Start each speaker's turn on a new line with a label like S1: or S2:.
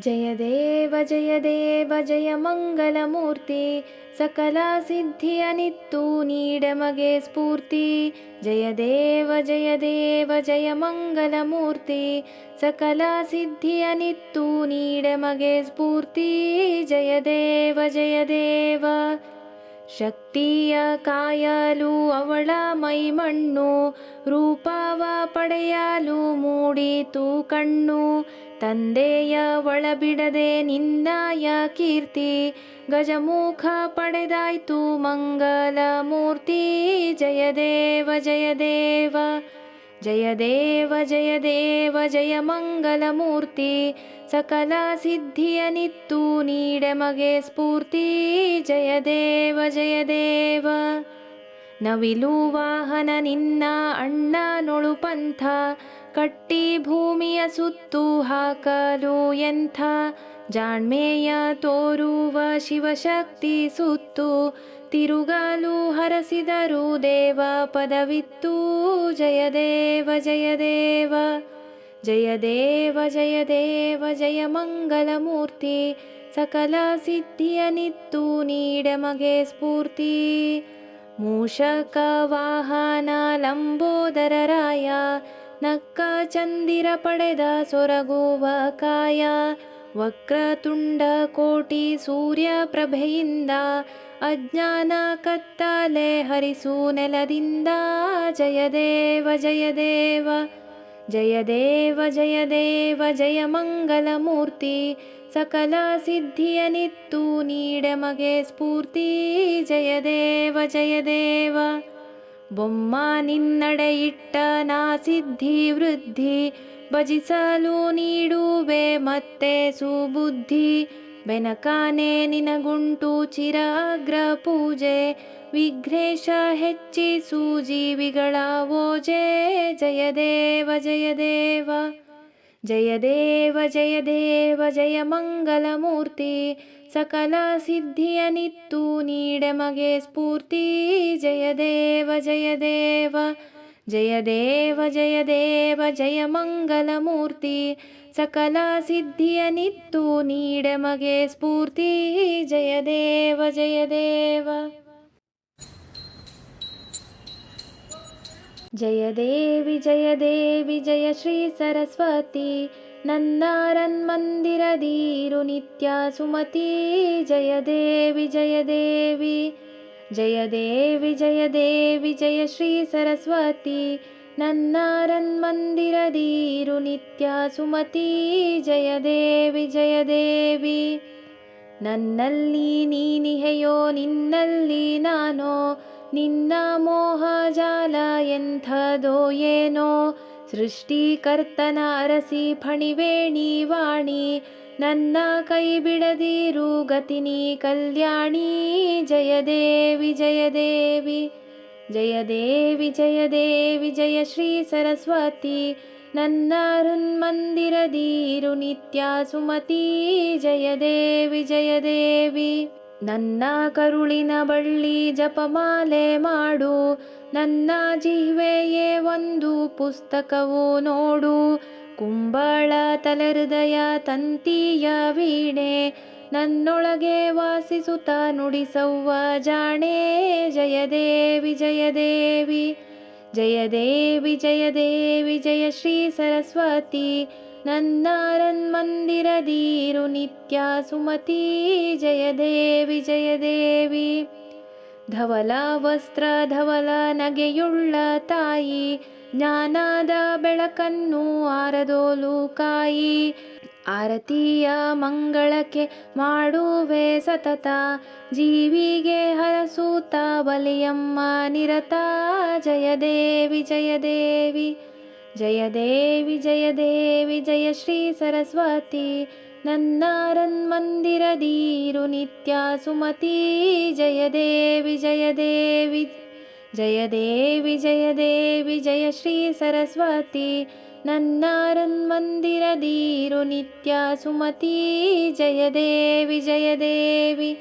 S1: जयदेव जयदेव जय मङ्गलमूर्ति सकला सिद्धि अनिडमगे स्फूर्ति। जयदेव जयदेव जय मङ्गलमूर्ति सकला सिद्धि अनिडमगे स्फूर्ति। जयदेव जयदेव। ಶಕ್ತಿಯ ಕಾಯಲು ಅವಳ ಮೈಮಣ್ಣು, ರೂಪವ ಪಡೆಯಲು ಮೂಡಿತು ಕಣ್ಣು, ತಂದೆಯ ಒಳಬಿಡದೆ ನಿನ್ನಯ ಕೀರ್ತಿ, ಗಜಮುಖ ಪಡೆದಾಯ್ತು ಮಂಗಲ ಮೂರ್ತಿ ಜಯ ದೇವ ಜಯ ದೇವ ಜಯ ದೇವ ಜಯ ದೇವ ಮಂಗಲ ಮೂರ್ತಿ ಸಕಲ ಸಿದ್ಧಿಯ ನಿತ್ತು ನೀಡೆಮಗೆ ಸ್ಫೂರ್ತಿ. ಜಯ ದೇವ ಜಯ ದೇವ. ನವಿಲು ವಾಹನ ನಿನ್ನ ಅಣ್ಣ ನೊಳು ಪಂಥ. ಕಟ್ಟಿ ಭೂಮಿಯ ಸುತ್ತು ಹಾಕಲು ಎಂಥ. ಜಾಣ್ಮೆಯ ತೋರುವ ಶಿವಶಕ್ತಿ ಸುತ್ತು. ತಿರುಗಲು ಹರಸಿದರು ದೇವ ಪದವಿತ್ತು. ಜಯ ದೇವ ಜಯ ದೇವ ಜಯ ದೇವ ಜಯ ದೇವ, ಜಯ ಮಂಗಲಮೂರ್ತಿ ಸಕಲ ಸಿದ್ಧಿಯ ನಿತ್ತು ನೀಡಮಗೆ ಸ್ಫೂರ್ತಿ. ಮೂಷಕ ವಾಹನ ಲಂಬೋದರರಾಯ ನಕ್ಕ ಚಂದಿರ ಪಡೆದ ಸೊರಗುವ ಕಾಯ. ವಕ್ರತುಂಡ ಕೋಟಿ ಸೂರ್ಯ ಪ್ರಭೆಯಿಂದ ಅಜ್ಞಾನ ಕತ್ತಲೆ ಹರಿಸು ನೆಲದಿಂದ ಜಯ ದೇವ ಜಯ ದೇವ ಜಯ ದೇವ ಜಯ ದೇವ ಜಯ ಮಂಗಲ ಮೂರ್ತಿ ಸಕಲ ಸಿದ್ಧಿಯ ನಿತ್ತು ನೀಡಮಗೆ ಸ್ಫೂರ್ತಿ ಜಯ ದೇವ ಜಯ ದೇವ ಬೊಮ್ಮ ನಿನ್ನಡೆ ಇಟ್ಟ ನಾ ಸಿದ್ಧಿ ವೃದ್ಧಿ ಭಜಿಸಲು ನೀಡುವೆ ಮತ್ತೆ ಸುಬುದ್ಧಿ. ಬೆನಕಾನೆ ನಿನಗುಂಟು ಚಿರಾಗ್ರ ಪೂಜೆ. ವಿಘ್ನೇಶ ಹೆಚ್ಚಿಸು ಜೀವಿಗಳ ಓಜೆ. ಜಯದೇವ ಜಯದೇವ ಜಯದೇವ ಜಯದೇವ ಜಯ ದೇವ, ಜಯ ಮಂಗಲ ಮೂರ್ತಿ ಸಕಲ ಸಿದ್ಧಿಯ ನಿತ್ತು ನೀಡೆಮಗೆ ಸ್ಫೂರ್ತಿ. ಜಯ ದೇವ. जय देव जय देव जय मङ्गलमूर्ति सकला सिद्धि निडमगे स्फूर्ति। जय देव जय देव जय देवि जय देवि जय श्री सरस्वती। नारन्मन्दिर सुमती जय देवि जय देवि ನಿತ್ಯ ಸುಮತಿ ಜಯ ದೇವಿ ಜಯ ದೇವಿ ಜಯ ದೇವಿ ಜಯ ದೇವಿ ಜಯ ಶ್ರೀ ಸರಸ್ವತಿ ನನ್ನಾರನ್ಮಂದಿರದೀರು ನಿತ್ಯ ಸುಮತಿ ಜಯ ದೇವಿ ಜಯ ದೇವಿ ನನ್ನಲ್ಲಿ ನೀನಿಹೆಯೋ ನಿನ್ನಲ್ಲಿ ನಾನೋ ನಿನ್ನ ಮೋಹ ಜಾಲ ಎಂಥದೋ ಏನೋ ಸೃಷ್ಟಿಕರ್ತನ ಅರಸಿ ಫಣಿವೇಣಿ ವಾಣಿ ನನ್ನ ಕೈ ಬಿಡದಿರು ಗತಿನಿ ಕಲ್ಯಾಣಿ. ಜಯ ದೇವಿ ಜಯ ದೇವಿ ಜಯ ದೇವಿ ಜಯ ದೇವಿ, ಜಯ ಶ್ರೀ ಸರಸ್ವತಿ. ನನ್ನ ಹೃನ್ಮಂದಿರದೀರು ನಿತ್ಯ ಸುಮತಿ. ಜಯ ದೇವಿ ಜಯ ದೇವಿ, ನನ್ನ ಕರುಳಿನ ಬಳ್ಳಿ ಜಪಮಾಲೆ ಮಾಡು. ನನ್ನ ಜಿಹ್ವೆಯೇ ಒಂದು ಪುಸ್ತಕವು ನೋಡು. ಕುಂಬಳ ತಲೆಹೃದಯ ತಂತಿಯ ವೀಣೆ, ನನ್ನೊಳಗೆ ವಾಸಿಸುತ್ತ ನುಡಿಸವ್ವ ಜಾಣೆ. ಜಯ ದೇವಿ ಜಯ ದೇವಿ ಜಯ ದೇವಿ ಜಯ ದೇವಿ ಶ್ರೀ ಸರಸ್ವತಿ. ನನ್ನಾರನ್ ಮಂದಿರದೀರು ನಿತ್ಯ ಸುಮತಿ. ಜಯ ದೇವಿ ಜಯ ದೇವಿ, ಧವಲ ವಸ್ತ್ರ, ಧವಲ ನಗೆಯುಳ್ಳ ತಾಯಿ. ಜ್ಞಾನದ ಬೆಳಕನ್ನು ಆರದೋಲು ಕಾಯಿ ಆರತಿಯ ಮಂಗಳಕ್ಕೆ ಮಾಡುವೆ ಸತತ. ಜೀವಿಗೆ ಹರಸೂತ ಬಲಿಯಮ್ಮ ನಿರತ. ಜಯದೇವಿ ಜಯ ದೇವಿ ಜಯ ದೇವಿ ಜಯ ದೇವಿ ಜಯ ಶ್ರೀ ಸರಸ್ವತಿ ನನ್ನಾರನ್ಮಂದಿರದೀರು ನಿತ್ಯ ಸುಮತಿ. ಜಯದೇವಿ ಜಯ ದೇವಿ जय देवि जयदेवि जय श्री सरस्वती। नन्नारन्मन्दिर धीरुनित्या सुमती। जय देवि जयदेवि।